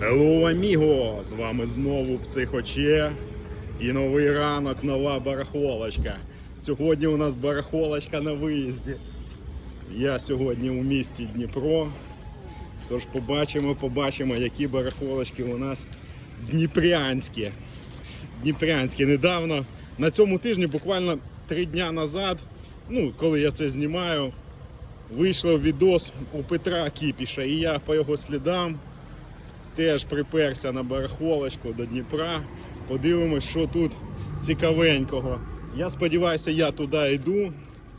Hello, amigo! З вами знову Психоче і новий ранок, нова барахолочка. Сьогодні у нас барахолочка на виїзді. Я сьогодні у місті Дніпро. Тож побачимо, побачимо, які барахолочки у нас дніпрянські. Дніпрянські. Недавно на цьому тижні, буквально три дня назад, ну, коли я це знімаю, вийшов відос у Петра Кіпіша, і я по його слідам теж приперся на барахолочку до Дніпра. Подивимось, що тут цікавенького. Я сподіваюся, я туди йду.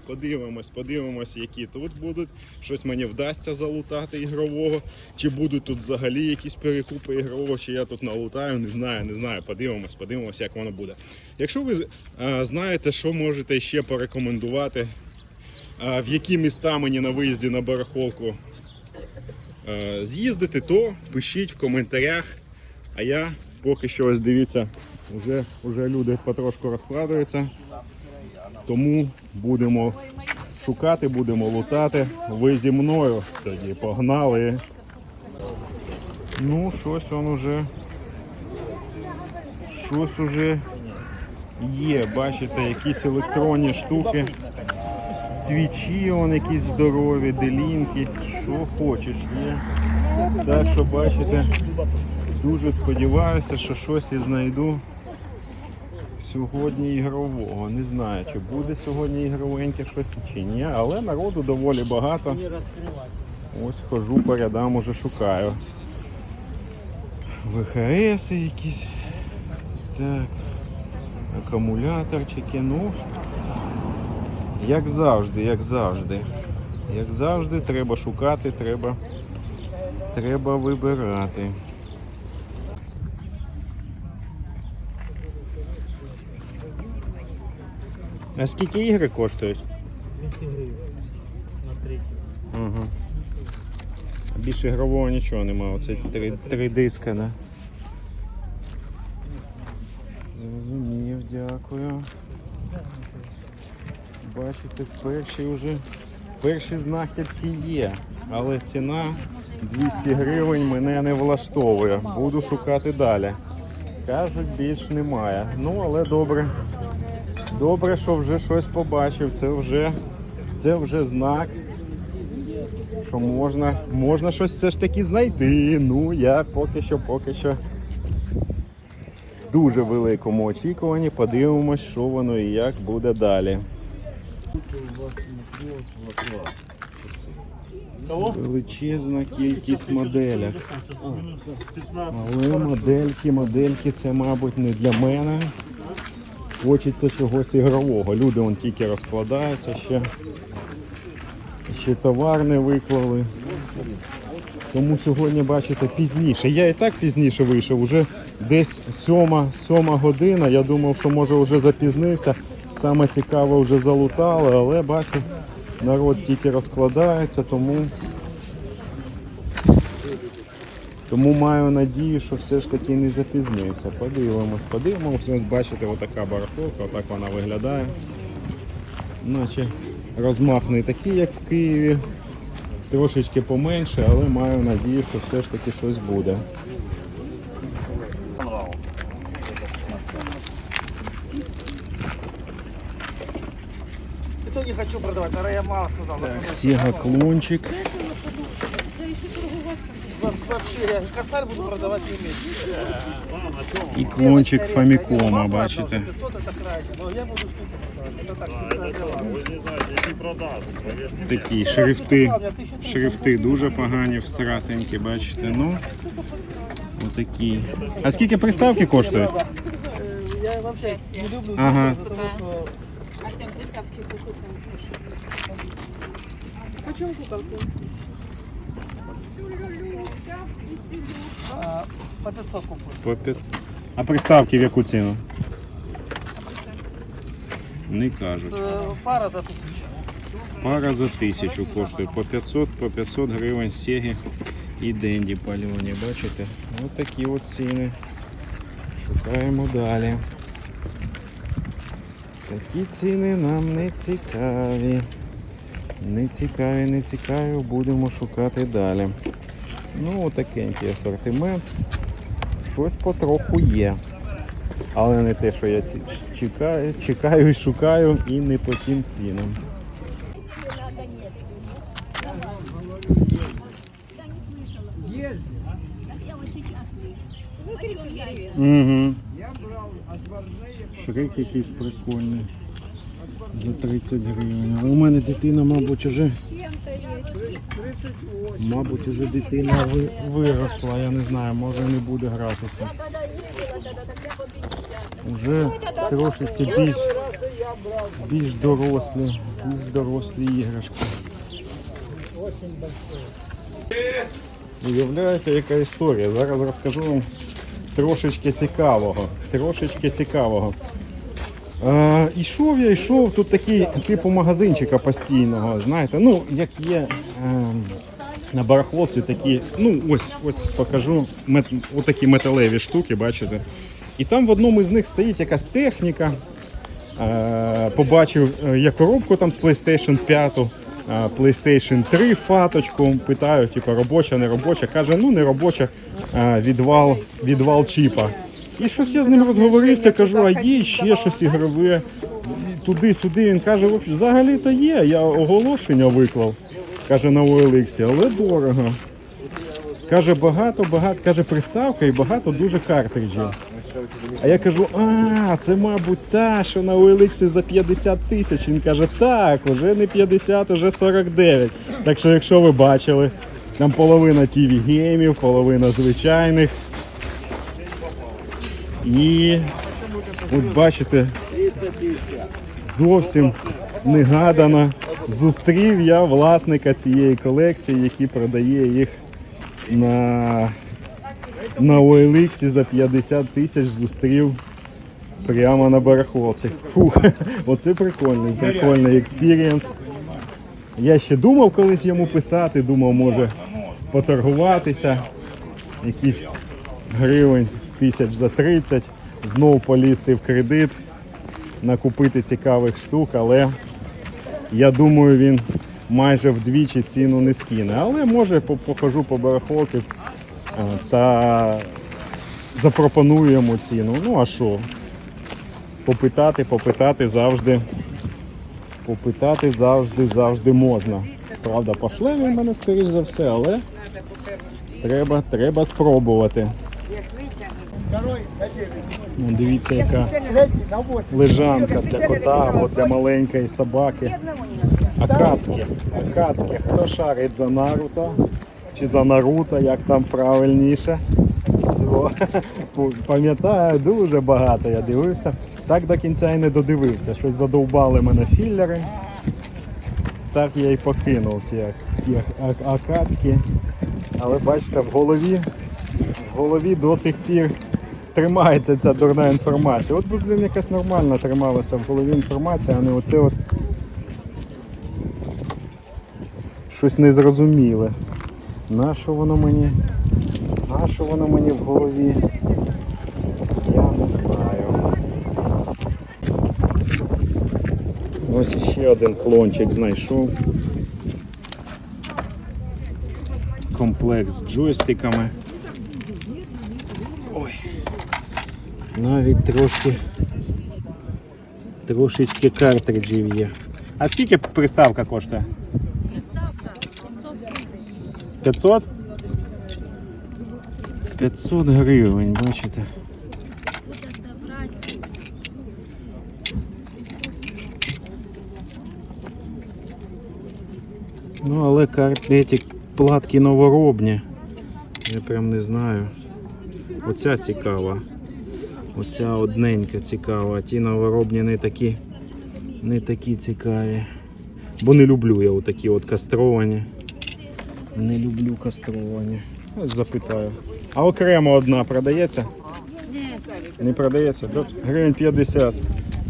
Подивимось, подивимось, які тут будуть. Щось мені вдасться залутати ігрового. Чи будуть тут взагалі якісь перекупи ігрового, чи я тут налутаю, не знаю, не знаю. Подивимось, подивимось, як воно буде. Якщо ви е, знаєте, що можете ще порекомендувати, е, в які міста мені на виїзді на барахолку з'їздити, то пишіть в коментарях. А я поки що ось дивіться, вже, вже люди потрошку розкладаються. Тому будемо шукати, будемо лутати. Ви зі мною тоді погнали. Ну, щось он уже. Щось уже є. Бачите, якісь електронні штуки. Свічі, он якісь здорові, делінки, що хочеш є. Так що бачите, дуже сподіваюся, що щось я знайду сьогодні ігрового. Не знаю, чи буде сьогодні ігровеньке щось чи ні, але народу доволі багато. Ось хожу по рядам, уже шукаю. ВХС якісь. Так. Акумуляторчики, ну. Як завжди, як завжди. Як завжди, треба шукати, треба, треба вибирати. А скільки ігри коштують? 200 гривень на третій. Ага. Більше ігрового нічого немає. Оце три, три диска, да? Зрозумів, дякую. Бачите, перші вже перші знахідки є, але ціна 200 гривень мене не влаштовує. Буду шукати далі. Кажуть, більш немає. Ну, але добре. Добре, що вже щось побачив. Це вже, це вже знак, що можна, можна щось все ж таки знайти. Ну, я поки що, поки що в дуже великому очікуванні. Подивимось, що воно і як буде далі. Величезна кількість моделек. Але модельки, модельки це, мабуть, не для мене. Хочеться чогось ігрового. Люди вон тільки розкладаються, ще, ще товар не виклали. Тому сьогодні, бачите, пізніше. Я і так пізніше вийшов, уже десь сьома, сьома година. Я думав, що може вже запізнився. Саме цікаве вже залутали, але бачу, народ тільки розкладається, тому, тому маю надію, що все ж таки не запізнився. Подивимось, подивимось. Ось бачите, отака барахолка, отак вона виглядає. Наче розмах не такий, як в Києві. Трошечки поменше, але маю надію, що все ж таки щось буде. Это не хочу продавать, наверное, я мало сказал. Сіга клончик. Вообще, я косарь буду продавать не умею. І клончик Фамікома, бачите. 500 это крайне, но я буду штуку продавать. Это так, чистое дело. Такі шрифти. Шрифти дуже погані, встратенькі, бачите. Ну, отакі. А скільки приставки коштують? Э, Я вообще не люблю, Ага. потому что... Куколки? А, По 500 купую. По п'ят- А приставки в яку ціну? Не кажуть. Пара за тысячу. Пара за тисячу коштує по 500, по 500 гривень Сегі і Денді пальоні. Бачите? Ось такі от ціни. Шукаємо далі. Такі ціни нам не цікаві. Не цікаві, не цікаві, будемо шукати далі. Ну, такенький асортимент. Щось потроху є. Але не те, що я чекаю, чекаю і шукаю, і не по тим цінам. Угу. Шрик якийсь прикольний. За 30 гривень. У мене дитина, мабуть, уже. Мабуть, уже дитина виросла, я не знаю, може не буде гратися. Уже трошечки більш, більш дорослі, більш дорослі іграшки. Уявляєте, яка історія? Зараз розкажу вам трошечки цікавого. Трошечки цікавого. Е, ішов я, йшов, тут такий типу магазинчика постійного, знаєте, ну, як є е, на барахолці такі, ну ось, ось покажу, мет, отакі металеві штуки, бачите. І там в одному з них стоїть якась техніка. Е, побачив, е, я коробку там з PlayStation 5, е, PlayStation 3 фаточку. Питаю, типу, робоча, не робоча. Каже, ну не робоча, відвал, відвал чіпа. І щось я з ним розговорився, кажу, а є ще щось ігрове. Туди-сюди. Він каже, «Взагалі- взагалі-то є. Я оголошення виклав. Каже на OLX, але дорого. Каже, багато, багато, каже, приставка і багато дуже картриджів. А я кажу, а, це, мабуть, та, що на OLX за 50 тисяч. Він каже, так, вже не 50, вже 49. Так що, якщо ви бачили, там половина TV геймів, половина звичайних. І от бачите, зовсім негадано зустрів я власника цієї колекції, який продає їх на на OLX за 50 тисяч зустрів прямо на барахолці. Фух, оце прикольний, прикольний експірієнс. Я ще думав колись йому писати, думав, може поторгуватися. Якісь гривень тисяч за 30, знов полізти в кредит, накупити цікавих штук, але я думаю, він майже вдвічі ціну не скине. Але може по- похожу по барахолці та запропоную йому ціну. Ну а що? Попитати, попитати завжди. Попитати завжди, завжди можна. Правда, пошле він мене, скоріш за все, але треба, треба спробувати. Ну, дивіться, яка лежанка для кота або для маленької собаки. Акацькі. Акацькі. Хто шарить за Наруто? Чи за Наруто, як там правильніше? Пам'ятаю, дуже багато я дивився. Так до кінця і не додивився. Щось задовбали мене філлери. Так я і покинув ті, ті акацькі. Але бачите, в голові, в голові до сих пір тримається ця дурна інформація. От блін, якась нормальна трималася в голові інформація, а не оце от щось незрозуміле. Нащо воно мені? Нащо воно мені в голові? Я не знаю. Ось ще один клончик знайшов. Комплект з джойстиками. Ой. Навіть трошки трошечки картриджів є. А скільки приставка коштує? 500? 500 гривень, бачите. Ну, але карти, платки новоробні. Я прям не знаю. Оця цікава. Оця одненька цікава, ті новоробні не такі, не такі цікаві. Бо не люблю я отакі от кастровані. Не люблю кастровані. Ось запитаю. А окремо одна продається? Ні, Не продається? Гривень 50.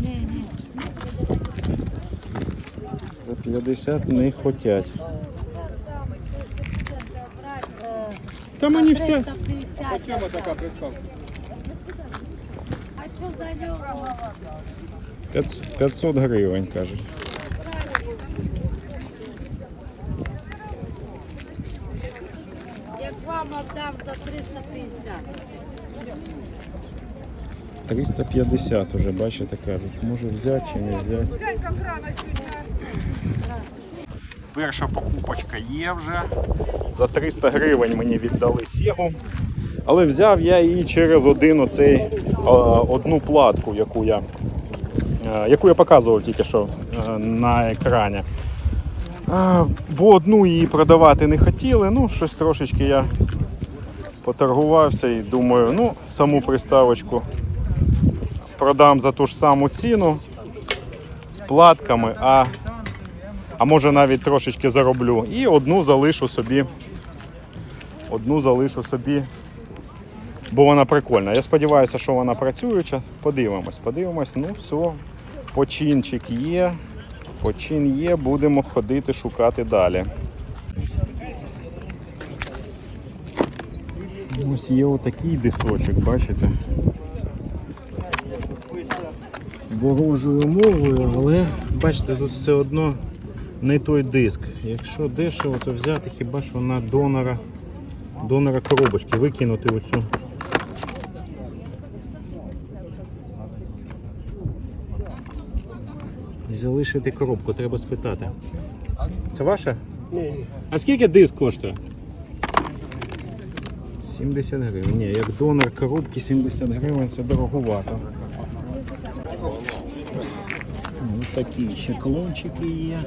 ні, ні. За 50 не хотять. Та мені все. 350. Чому така приставка? А що за нього? 500 500 гривень, кажуть. Отдам за 350. 350 уже, бачите, кажуть. Може взяти чи не взяти. Перша покупочка є вже. За 300 гривень мені віддали сігу. Але взяв я її через один оцей, одну платку, яку я, е, яку я показував тільки що е, на екрані. Бо одну її продавати не хотіли, ну щось трошечки я поторгувався і думаю, ну, саму приставочку продам за ту ж саму ціну з платками, а, а може навіть трошечки зароблю. І одну залишу собі. Одну залишу собі, бо вона прикольна. Я сподіваюся, що вона працююча. Подивимось, подивимось. Ну все, починчик є. Почин є, будемо ходити шукати далі. Ось є отакий дисочок, бачите? ворожою мовою, але бачите, тут все одно не той диск. Якщо дешево, то взяти хіба що на донора, донора коробочки, викинути оцю. І залишити коробку, треба спитати. Це ваша? Ні. А скільки диск коштує? 70 гривень. Ні, як донор коробки 70 гривень це дороговато. Ну, такі ще клончики є.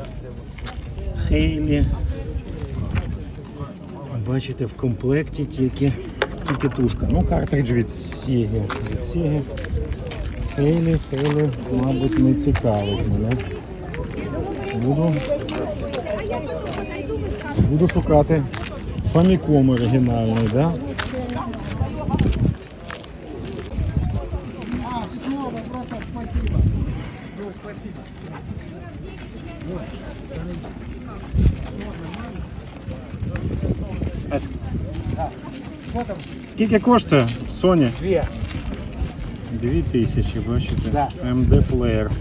Хейлі. Бачите, в комплекті тільки, тільки тушка. Ну, картридж від Сіги. Від Сіги. Хейлі, Хейлі, мабуть, не цікавить мене. Буду, буду шукати Famicom оригінальний, да? А ск- Скільки коштує Sony? Две, Дві тисячі, бачите? Да. MD плеєр.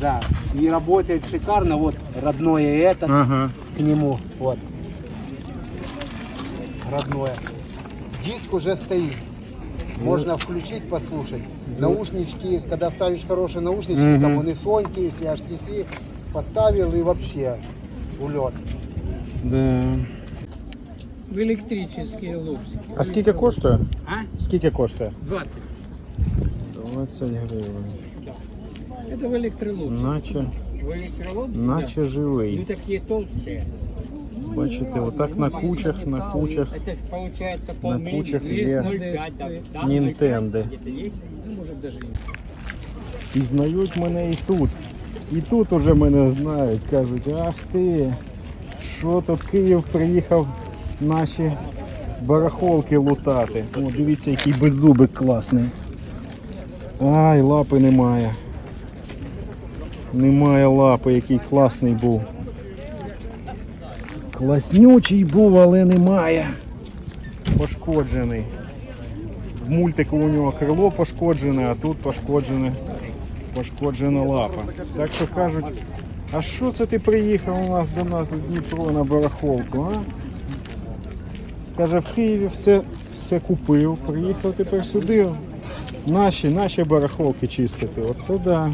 да. И работает шикарно. Вот родное это Ага. к нему. Вот. Родное. Диск уже стоит. Можно включить, послушать. Наушнички есть. Когда ставишь хорошие наушнички, там он и Соньки, есть, и HTC, поставил и вообще улет. Да. В электрические лобзики. А скільки коштує? А? Скільки коштує? 20. 20 гривень. Это в электролобзике. Наче, В электролобзике? наче Ну живий. такие толстые. Бачите, отак на кучах, на кучах Это ж получается На полмили, кучах есть є 0,5, да, да, Нінтенди. 0,5 где-то есть, ну может даже и Пізнають мене і тут. І тут уже мене знають. Кажуть, ах ти, що тут Київ приїхав наші барахолки лутати. О, дивіться, який беззубик класний. Ай, лапи немає. Немає лапи, який класний був. Класнючий був, але немає. Пошкоджений. В мультику у нього крило пошкоджене, а тут пошкоджене, пошкоджена лапа. Так що кажуть, а що це ти приїхав у нас до нас в Дніпро на барахолку, а? Каже, в Києві все, все купив, приїхав тепер сюди. Наші, наші барахолки чистити. Оце да.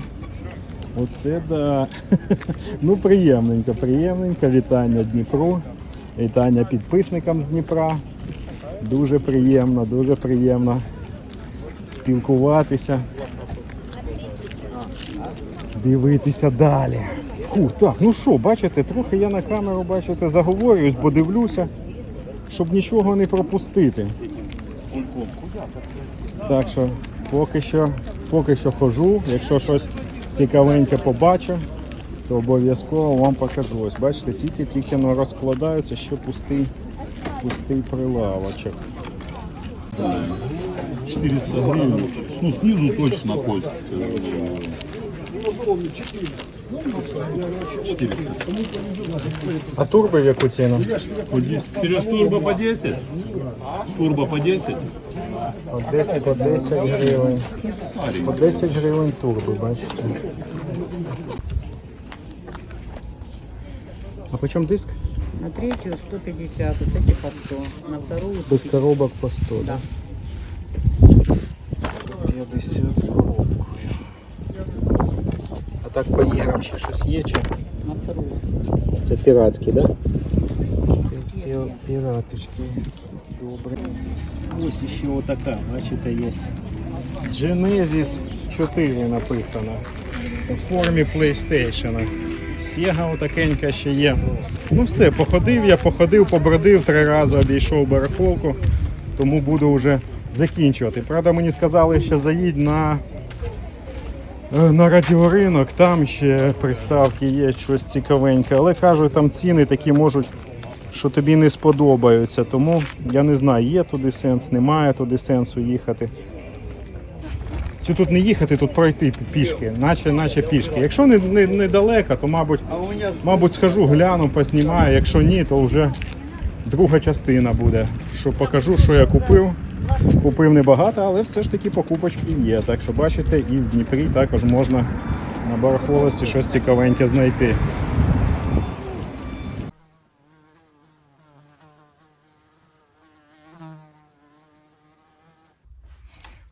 Оце да. Ну приємненько, приємненько. Вітання Дніпру. Вітання підписникам з Дніпра. Дуже приємно, дуже приємно спілкуватися. Дивитися далі. Фу, так, ну що, бачите, трохи я на камеру, бачите, заговорююсь, бо дивлюся, щоб нічого не пропустити. Так що поки що, поки що хожу, якщо щось цікавеньке побачу, то обов'язково вам покажу. Ось бачите, тільки-тільки ну, розкладаються, ще пустий, пустий прилавочок. 400 гривен. Ну, снизу точно кость, скажу. 400. А турби в яку ціну? По 10. Сереж, турбо по 10? Турбо по 10? По 10, по 10 гривень. По 10 гривень турби, бачите. А по чому диск? На третью 150, вот эти по 100. На вторую Без коробок по 100, Да. да? 50 так по ще щось є чи? Це піратські, да? Піраточки. Добре. Ось ще отака, бачите, є. Genesis 4 написано. У формі PlayStation. Sega отакенька ще є. Ну все, походив я, походив, побродив, три рази обійшов барахолку, тому буду вже закінчувати. Правда, мені сказали, що заїдь на, на радіоринок, там ще приставки є, щось цікавеньке. Але кажуть, там ціни такі можуть, що тобі не сподобаються. Тому я не знаю, є туди сенс, немає туди сенсу їхати. Чи тут не їхати, тут пройти пішки, наче, наче пішки. Якщо не, не, недалеко, то мабуть, мабуть, схожу, гляну, поснімаю. Якщо ні, то вже друга частина буде. Що покажу, що я купив. Купив небагато, але все ж таки покупочки є. Так що бачите, і в Дніпрі також можна на барахолості щось цікавеньке знайти.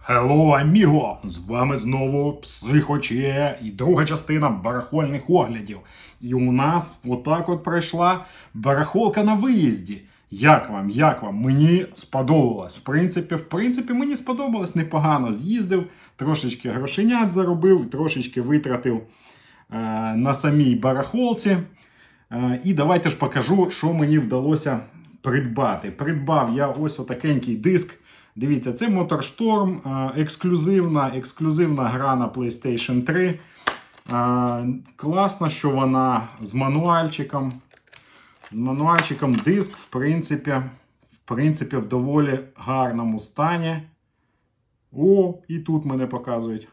Hello, аміго! З вами знову Психоче і друга частина барахольних оглядів. І у нас отак от пройшла барахолка на виїзді. Як вам? Як вам? Мені сподобалось. В принципі, в принципі, мені сподобалось непогано. З'їздив, трошечки грошенят заробив, трошечки витратив е, на самій барахолці. Е, і давайте ж покажу, що мені вдалося придбати. Придбав я ось отакенький диск. Дивіться, це MotorStorm, е, ексклюзивна, ексклюзивна гра на PlayStation 3. Е, Класно, що вона з мануальчиком. З мануальчиком диск, в принципі, в принципі, в доволі гарному стані. О, і тут мене показують.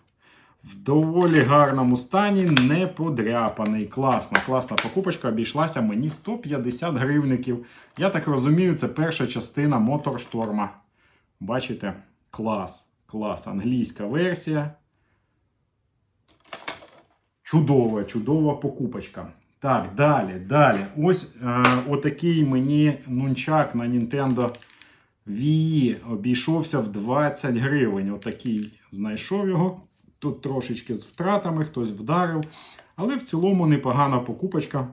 В доволі гарному стані, не подряпаний. Класна, класна покупочка обійшлася мені 150 гривників. Я так розумію, це перша частина Моторшторма. Бачите? Клас, клас. Англійська версія. Чудова, чудова покупочка. Так, далі, далі. Ось е, отакий мені нунчак на Nintendo Wii обійшовся в 20 гривень. Отакий знайшов його. Тут трошечки з втратами, хтось вдарив. Але в цілому непогана покупочка.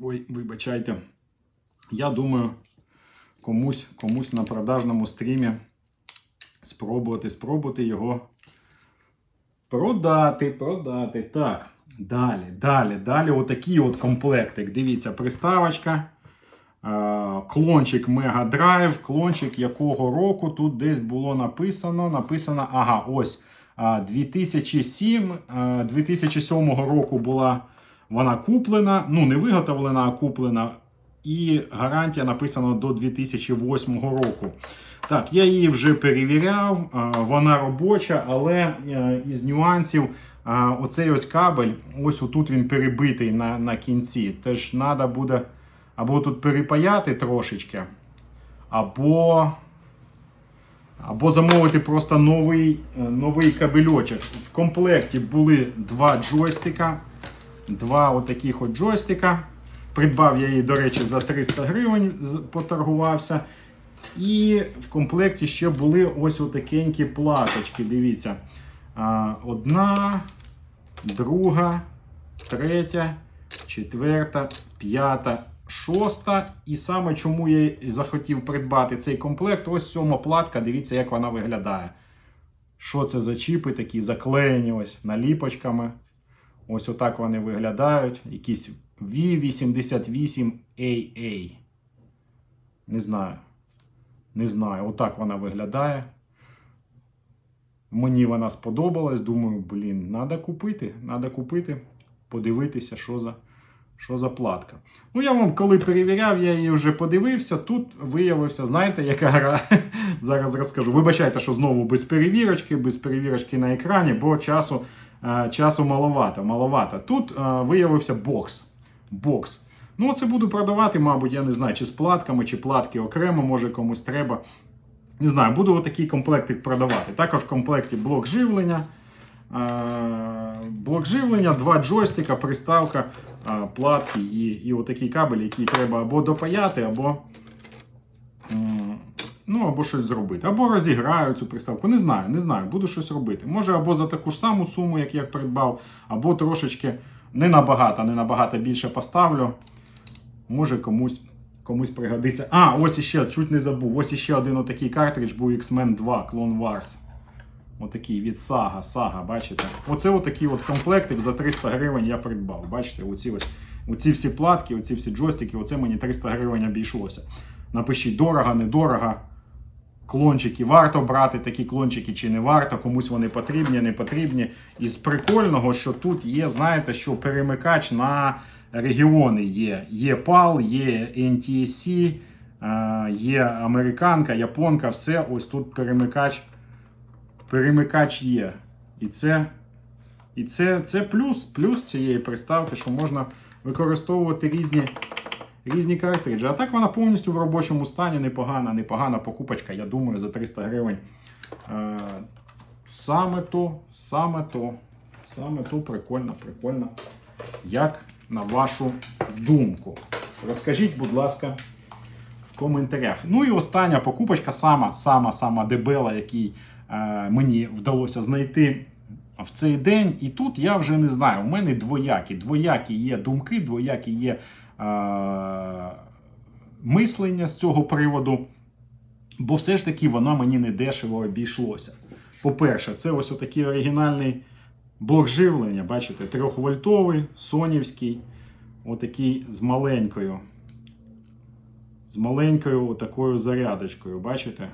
Ой, вибачайте. Я думаю, комусь, комусь на продажному стрімі спробувати, спробувати його продати, продати. Так, далі, далі, далі. Отакий от комплектик. Дивіться, приставочка. е, Клончик Mega Drive, клончик якого року тут десь було написано. Написано, ага, ось 2007, е, 2007 року була вона куплена. Ну, не виготовлена, а куплена. І гарантія написана до 2008 року. Так, я її вже перевіряв, е, вона робоча, але е, із нюансів е, оцей ось кабель, ось отут він перебитий на, на кінці. Тож треба буде або тут перепаяти трошечки, або, або замовити просто новий, е, новий кабельочок. В комплекті були два джойстика, два отаких от джойстика. Придбав я її, до речі, за 300 гривень поторгувався. І в комплекті ще були ось отакенькі платочки. Дивіться. Одна, друга, третя, четверта, п'ята, шоста. І саме чому я захотів придбати цей комплект, ось сьома платка. Дивіться, як вона виглядає. Що це за чіпи такі заклеєні ось наліпочками. Ось отак вони виглядають. Якісь V88AA. Не знаю. Не знаю. Отак вона виглядає. Мені вона сподобалась. Думаю, блін, треба купити. Треба купити, подивитися, що за, що за платка. Ну, я вам коли перевіряв, я її вже подивився. Тут виявився, знаєте, яка гра. Зараз розкажу. Вибачайте, що знову без перевірочки, без перевірочки на екрані, бо часу, е, часу маловато. маловато. Тут е, виявився бокс. Бокс. Ну, це буду продавати, мабуть, я не знаю, чи з платками, чи платки окремо, може комусь треба. Не знаю, буду отакий комплектик продавати. Також в комплекті блок живлення. Е, Блок живлення, два джойстика, приставка. платки і, і отакий кабель, який треба або допаяти, або, ну, або щось зробити. Або розіграю цю приставку. Не знаю, не знаю, буду щось робити. Може, або за таку ж саму суму, як я придбав, або трошечки не набагато, не набагато більше поставлю. Може комусь. Комусь пригодиться. А, ось іще, чуть не забув. Ось іще один отакий картридж був X-Men 2 Clone Wars. Отакий від Сага, Сага, бачите? Оце отакий от комплектик за 300 гривень я придбав. Бачите, оці ось оці всі платки, оці всі джойстики, оце мені 300 гривень обійшлося. Напишіть дорого, недорого. Клончики варто брати такі клончики чи не варто, комусь вони потрібні, не потрібні. І з прикольного, що тут є, знаєте, що перемикач на регіони є. Є PAL, є NTSC, е, є американка, японка, все. Ось тут перемикач. Перемикач є. І це, і це, це плюс, плюс цієї приставки, що можна використовувати різні різні картриджі. А так вона повністю в робочому стані, непогана, непогана покупочка, я думаю, за 300 гривень. Е, саме то, саме то, саме то прикольно, прикольно. Як на вашу думку? Розкажіть, будь ласка, в коментарях. Ну і остання покупочка, сама, сама, сама дебела, який е, мені вдалося знайти в цей день. І тут я вже не знаю. У мене двоякі. Двоякі є думки, двоякі є мислення з цього приводу. Бо все ж таки воно мені не дешево обійшлося. По-перше, це ось отакий оригінальний блок живлення, бачите, 3-вольтовий, сонівський, отакий з маленькою. З маленькою такою зарядочкою, бачите?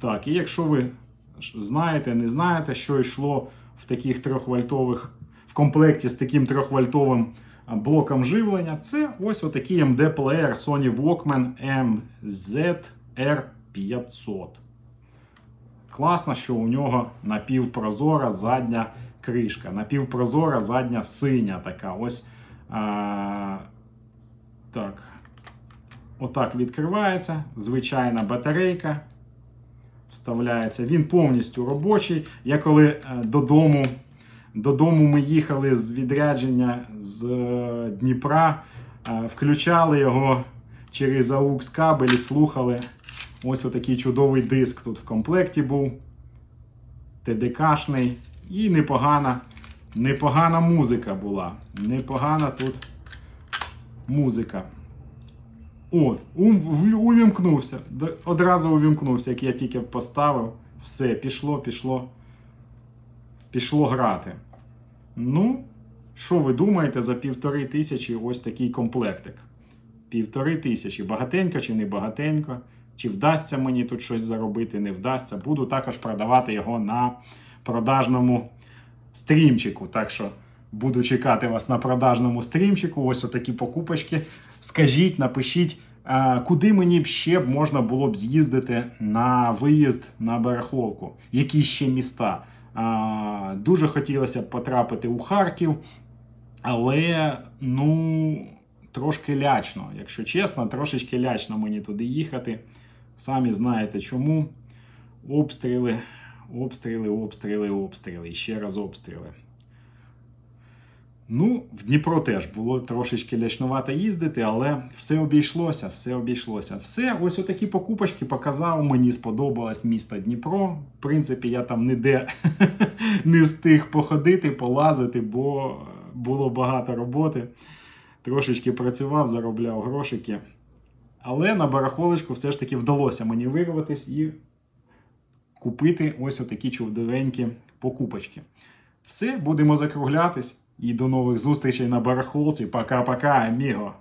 Так, і якщо ви знаєте, не знаєте, що йшло в таких 3-вольтових, в комплекті з таким 3-вольтовим блоком живлення, це ось отакий MD-плеєр Sony Walkman MZR500. Класно, що у нього напівпрозора задня кришка. Напівпрозора задня синя така. Ось. А, так. Отак відкривається. Звичайна батарейка. Вставляється. Він повністю робочий. Я коли е, додому, додому ми їхали з відрядження з е, Дніпра, е, включали його через AUX кабель і слухали. Ось отакий чудовий диск тут в комплекті був. ТДКшний. І непогана, непогана музика була. Непогана тут музика. О, увімкнувся. Одразу увімкнувся, як я тільки поставив. Все, пішло, пішло. Пішло грати. Ну, що ви думаєте за півтори тисячі ось такий комплектик? Півтори тисячі. Багатенько чи не багатенько? Чи вдасться мені тут щось заробити, не вдасться. Буду також продавати його на продажному стрімчику. Так що буду чекати вас на продажному стрімчику. Ось отакі покупочки. Скажіть, напишіть, куди мені ще б можна було б з'їздити на виїзд на барахолку. Які ще міста? Дуже хотілося б потрапити у Харків, але ну, трошки лячно, якщо чесно, трошечки лячно мені туди їхати. Самі знаєте чому. Обстріли, обстріли, обстріли, обстріли. І ще раз обстріли. Ну, в Дніпро теж було трошечки лячнувато їздити, але все обійшлося, все обійшлося. Все, ось отакі покупочки показав. Мені сподобалось місто Дніпро. В принципі, я там ніде не встиг походити, полазити, бо було багато роботи. Трошечки працював, заробляв грошики. Але на барахолочку все ж таки вдалося мені вирватися і купити ось отакі чудовенькі покупочки. Все, будемо закруглятись. І до нових зустрічей на барахолці. Пока-пока, аміго!